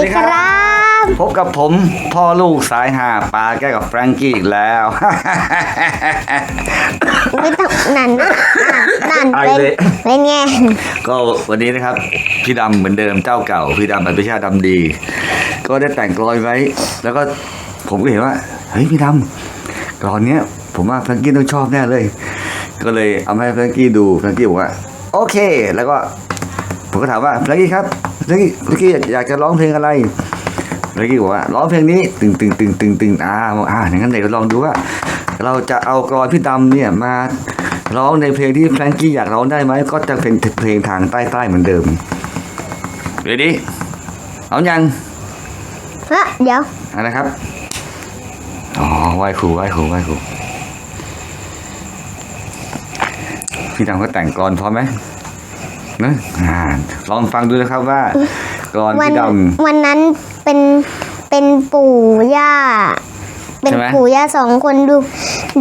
ดีครับ พบกับผมพ่อลูกสายหาปลาแก้วกับแฟรงกี้อีกแล้ว ไม่ต้องนั่นนั่นไอเป็นเลย เป็นไงก็วันนี้นะครับ พี่ดำเหมือนเดิมเจ้าเก่า พี่ดำอภิชาติดำดี ก็ได้แต่งกลอยไว้ แล้วก็ผมก็เห็นว่า เฮ้ยพี่ดำกลอนเนี้ย ผมว่าแฟรงกี้ต้องชอบแน่เลย ก็เลยเอามาให้แฟรงกี้ดูแฟรงกี้บอกว่า โอเค แล้วก็ ผมก็ถามว่าแฟรงกี้ครับ แฟรงกี้แฟรงกี้อยากจะร้องเพลงอะไรแฟรงกี้บอกว่าร้องเพลงนี้ตึงตึงตึงตึงตึงอ่าบอกอ่าอย่างนั้นเดี๋ยวลองดูว่า เราจะเอากรอนพี่ดำเนี่ยมาร้องในเพลงที่แฟรงกี้อยากร้องได้ไหมก็จะเป็นเพลงทางใต้ๆเหมือนเดิมเดี๋ยวดิเอายังฮะเดี๋ยวเอะไรครับอ๋อไหว้ครูไหว้ครูไหว้ครูพี่ดำก็แต่งกรอนพร้อมไหมเนอะอ่าลองฟังดูนะครับว่ากรอนวัพี่ดำวันนั้นเป็นเป็นปู่ย่า เป็นใช่ไหมปู่ย่าสองคนดู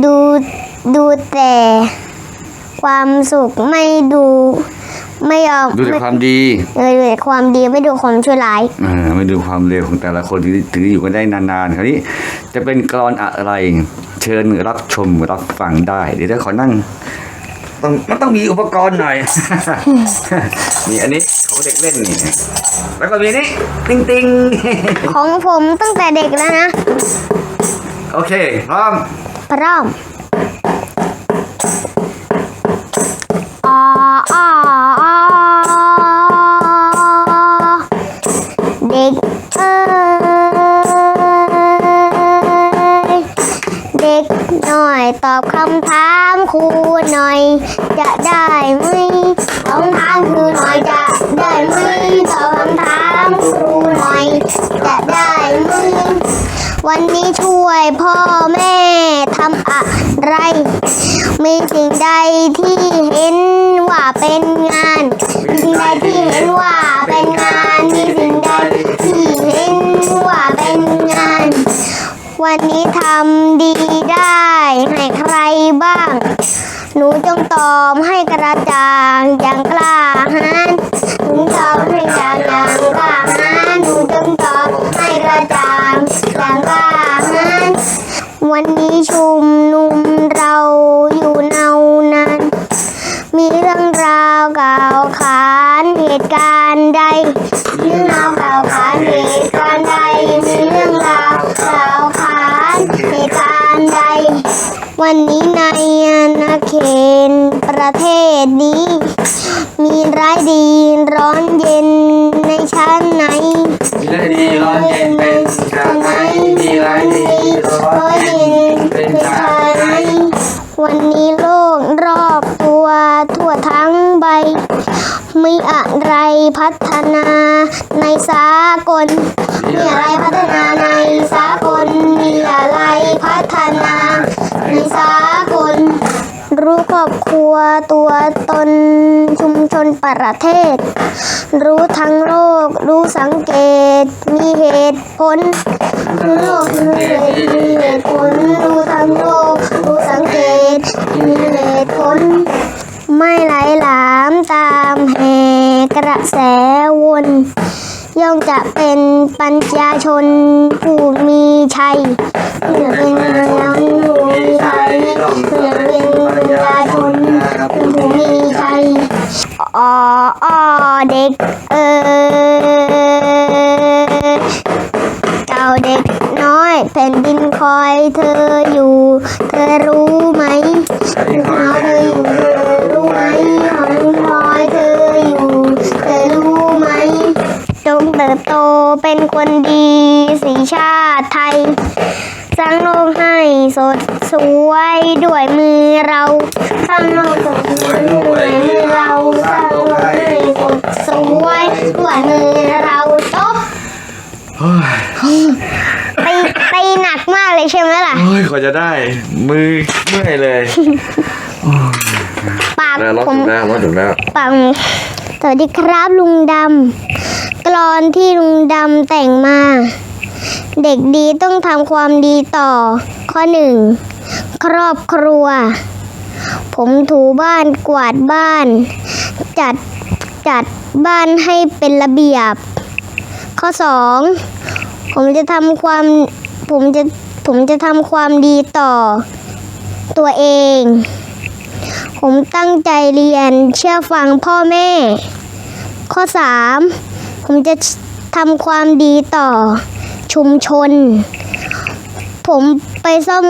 ดูดูแต่ความสุขไม่ดูไม่ยอมดูแต่ความดีเออดูแต่ความดีไม่ดูความชั่วร้าย เออไม่ดูความเร็วของแต่ละคนที่ถึงอยู่กันได้นานๆ คราวนี้จะเป็นกรอนอะไร เชิญรับชมรับฟังได้ เดี๋ยวจะขอนั่ง ต้องมันต้องมีอุปกรณ์หน่อยมีอันนี้ของเด็กเล่นนี่แล้วก็มีนี่ติงติงของผมตั้งแต่เด็กแล้วนะ โอเค พร้อม พร้อม หน่อย ตอบคำถามครูหน่อย จะได้ไหมคำถามครูหน่อยจะได้ไหมตอบคำถามครูหน่อย จะได้ไหมวันนี้ช่วยพ่อแม่ทำอะไร มีสิ่งใดที่เห็นว่าเป็นงานมีสิ่งใดที่เห็นว่า ตุการณ์ใดมีเรื่องราวกล่าวขานเหตุการณ์ใดมีเรื่องราวกล่าวขานเหตุการณ์ใด วันนี้ในอาณาเขตประเทศนี้ มีร้ายดีร้อนเย็นในชั้นไหนมีไรดีร้อนเย็นเป็นชาไหนมีไรดีร้อนเย็นเป็นชาไหนวันนี้โลกรอบตัวทั่วทั้งใบ มี อะไรพัฒนาในสากล มีอะไรพัฒนาในสากล มีอะไรพัฒนาในสากล รู้ครอบครัวตัวตนชุมชนประเทศ รู้ทั้งโลก รู้สังเกต มีเหตุผลรู้โลกรู้เหตุมีเหตุผล รู้ทั้งโลก รู้สังเกตมี กระแสวนย่อมจะเป็นปัญญาชนผู้มีชัยเพื่อเป็นปัญญาชนผู้มีชัยเพื่อเป็นปัญญาชนผู้มีชัยอ๋ออ้อเด็กเอ๋เจ้าเด็กน้อยแผ่นดินคอยเธออยู่ เธอรู้ไหมคอย คนดีสีชาติไทย สร้างโลกให้สดสวยด้วยมือเราสร้างโลกสดสวยด้วยมือเราสร้างโลกให้สดสวยด้วยมือเราจบตีตีหนักมากเลยใช่ไหมล่ะ โอ้ยกว่าจะได้มือเมื่อยเลยปากแล้วรอดผมถูกแล้วรอดถูกแล้วปัง สวัสดีครับลุงดำกลอนที่ลุงดำแต่งมา เด็กดีต้องทำความดีต่อ ข้อหนึ่งครอบครัว ผมถูบ้านกวาดบ้าน จัดจัดบ้านให้เป็นระเบียบ ข้อสองผมจะทำความผมจะผมจะทำความดีต่อ ตัวเอง ผมตั้งใจเรียนเชื่อฟังพ่อแม่ ข้อสามผมจะทำความดีต่อชุมชน ผมไปซ่อม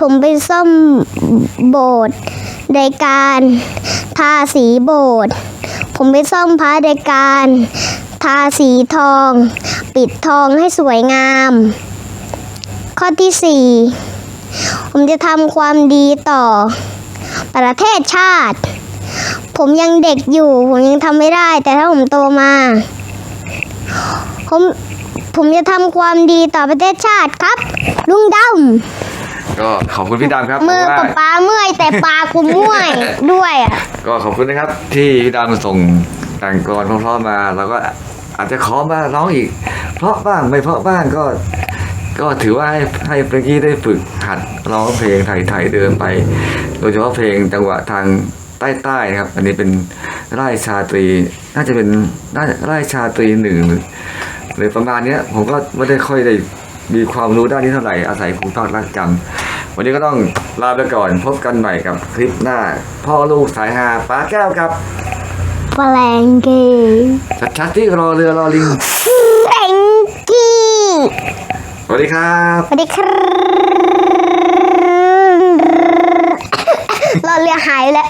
ผมไปซ่อมโบสถ์ในการทาสีโบสถ์ผมไปซ่อมพระในการทาสีทอง ปิดทองให้สวยงาม ข้อที่สี่ผมจะทำความดีต่อ ประเทศชาติ ผมยังเด็กอยู่ ผมยังทำไม่ได้ แต่ถ้าผมโตมา ผมผมจะทำความดีต่อประเทศชาติครับ ลุงดก็ขอบคุณพี่ดำครับำมือเพราะป๊าว่าป๊าเมื่อยแต่ปากผมเมื่อยด้วยอะก็ขอบคุณนะครับ ที่พี่ดำส่งแต่งกลอนเพราะๆมาเราก็อาจจะขอมาร้องอีก เพราะบ้างไม่เพราะบ้างก็ ก็ถือว่าให้ให้เมื่อกี้ได้ฝึกหัดร้องเพลงไทยๆเดินไป โดยเฉพาะเพลงจังหวะทางใต้ๆนะครับ อันนี้เป็นไร่ชาตรี น่าจะเป็นน่าไร่ชาตรีหนึ่งหรือหรือประมาณเนี้ยผมก็ไม่ได้ค่อยได้มีความรู้ด้านนี้เท่าไหร่อาศัยครูภาครักจำวันนี้ก็ต้องลาไปก่อนพบกันใหม่กับคลิปหน้า พ่อลูกสายฮาป้าแก้วครับแปลงเกย์ชัดๆที่รอเรือรอลิงแปลงกี้ สวัสดีครับสวัสดีครับรอเรือหายแล้ว